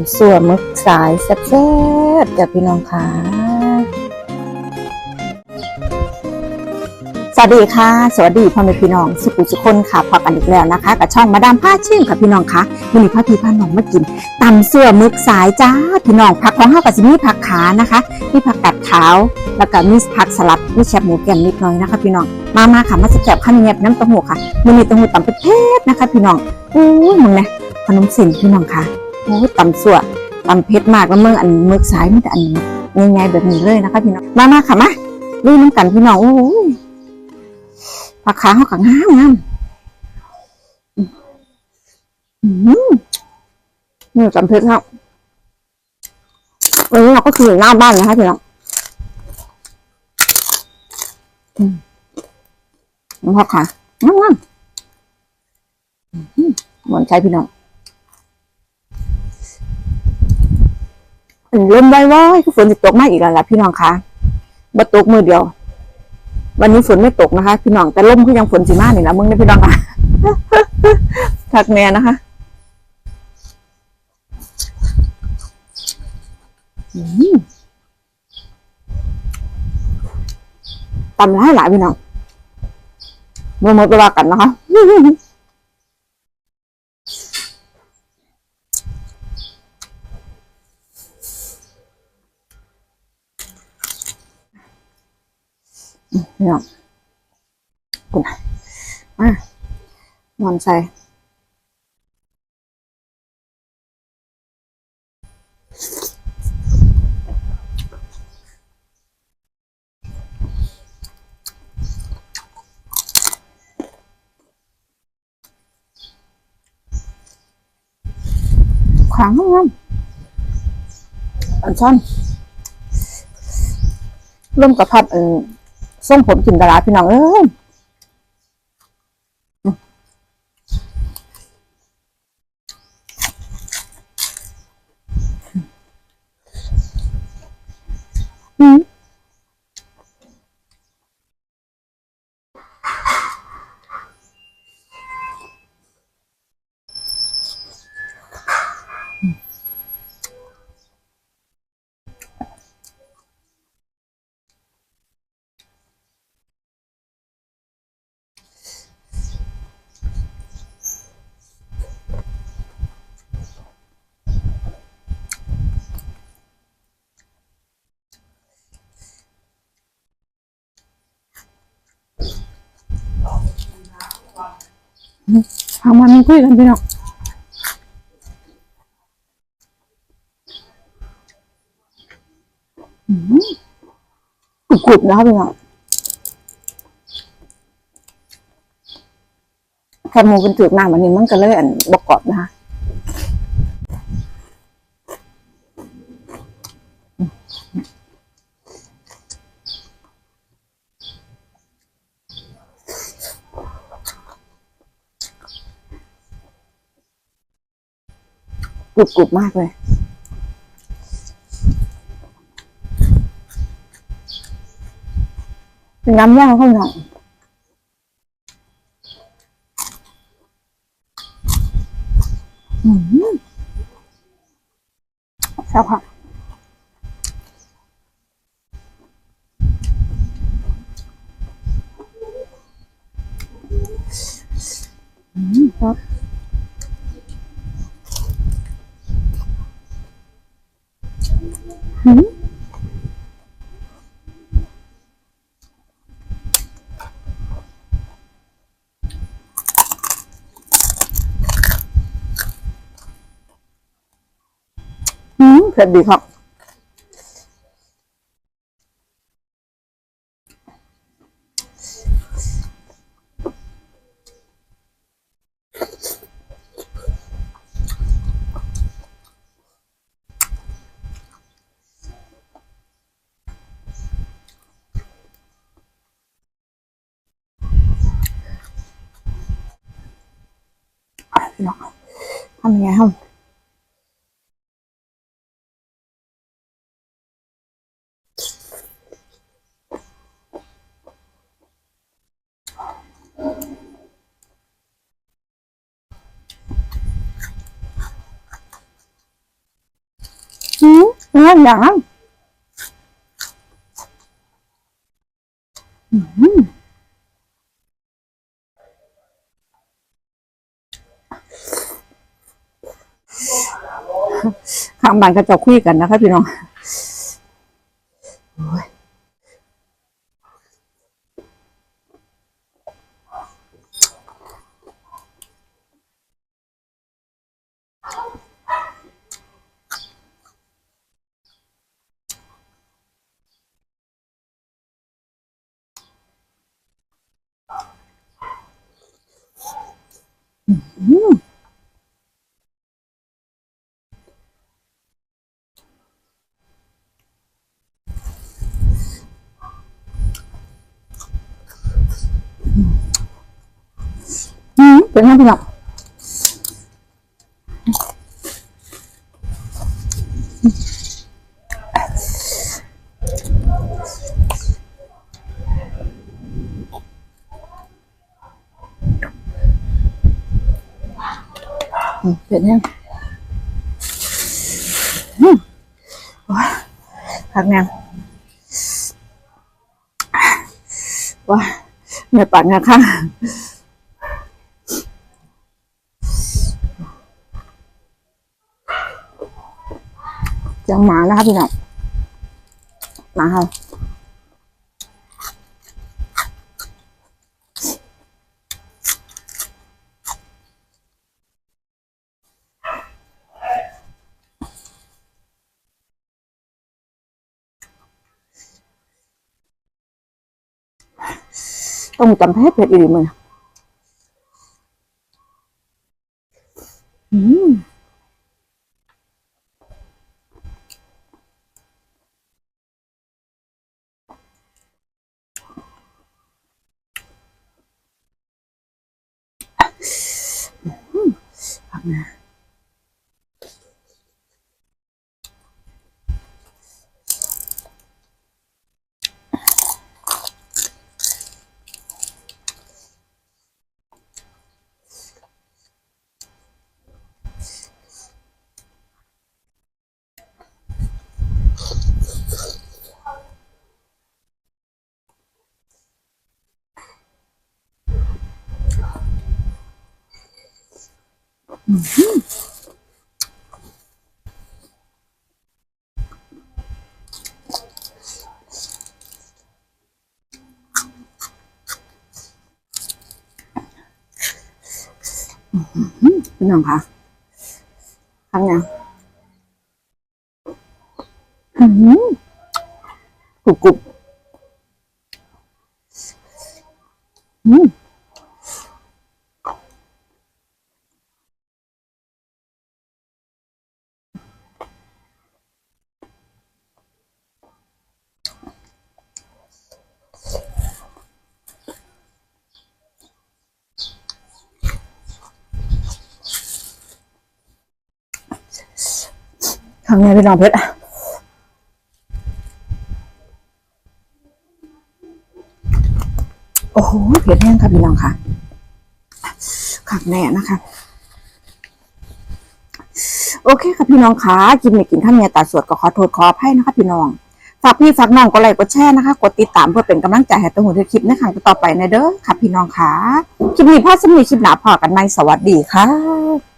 ำส่วนมึกสายแซ่บๆจากพี่น้องค่ะ สวัสดีค่ะ สวัสดีพ่อแม่พี่น้องสุขุสุคนค่ะพอกันอีกแล้วนะคะ กับช่องมาดามผ้าชื่นค่ะพี่น้องค่ะวันนี้พ่อพี่พาน้องมากินตำส่วนมึกสายจ้าพี่น้องผักของห้ากับสิมีผักขานะคะมีผักกัดขาวแล้วก็มีผักสลัดมีแคบหมูแกมนิดหน่อยนะคะ พี่น้องมามาค่ะมาแซ่บข้าวเหนียวน้ำเต้าหู้ค่ะมันมีเต้าหู้ตำเผ็ดๆนะคะ พี่น้องอู้ยมึงนี่ยขนมสินพี่น้องค่ะ อ้ยตำสั่วตำเผ็ดมากแล้วเมื่ออันเมืองสายมันแต่อันง่ายๆแบบนี้เลยนะคะพี่น้องมามาค่ะมาลุยน้ำกันพี่น้องโอ้ยผักขาเขาขังงามงามอืมนี่ตำเผ็ดครับวันนี้เราก็คืออยู่หน้าบ้านนะคะพี่น้องอืมน้ำผักขางามงามอืมหวานใจพี่น้อง เริ่มไว้ว่าฝนจะตกมากอีกแล้วล่ะพี่น้องคะบ่ตกมือเดียว วันนี้ฝนไม่ตกนะคะ พี่น้องแต่ลมก็ยังฝนสีมากนี่นะมึงนะพี่น้องค่ะทักแน่นะคะอืมตำร้ายหลายพี่น้องมื่อหมดเวลากันนะคะ พี่น้องคุณอะนอนใส่ขวางห้องน้ำอันซ่อนร่มกระพัดอัน ส่งผมจินตลาพี่น้องเอ้ย ทำมันคุยกันพี่น้องอืมกรุบๆนะครับพี่น้องแค่หมูเป็นจืดน้ามันนี่มันก็เลยอันบกกรอบนะคะ รุบกรุบมากเลยเป็นน้ำย่างข้าวหน่อยอืมแซ่บค่ะอืมครับ อืมเผ็ดดีครับอะพี่น้องทำยังไงครับ นั่น อย่างนั้นข้างบ้านก็จะคุยกันนะคะพี่น้อง หือเป็นไงพี่น้องอืมเป็นไงอืมโอ้ยพักงาว้าเนื่ยปากงาข้าง จังหมานะคะพี่น้องหมาค่ะต้องจำให้เผ็ดอีกมืออืม พั พี่น้องคะพักนะอืมกรุบกรุบอืม ทำไงพี่น้องเพชรโอ้โหเผ็ดแห้งค่ะพี่น้องค่ะขักแน่นะคะ โอเคค่ะพี่น้องค่ะกินไม่กินข้าวเมียตัดสวดก็ขอโทษขออภัยนะคะพี่น้องฝากพี่ฝากน้องก็ไลค์กดแชร์นะคะกดติดตามเพื่อเป็นกำลังใจให้ตัวหูเธอคลิปในครั้งต่อไปนะเด้อค่ะพี่น้องค่ะคลิปนี้พ่อสมีคลิปหนาพอกันในสวัสดีค่ะ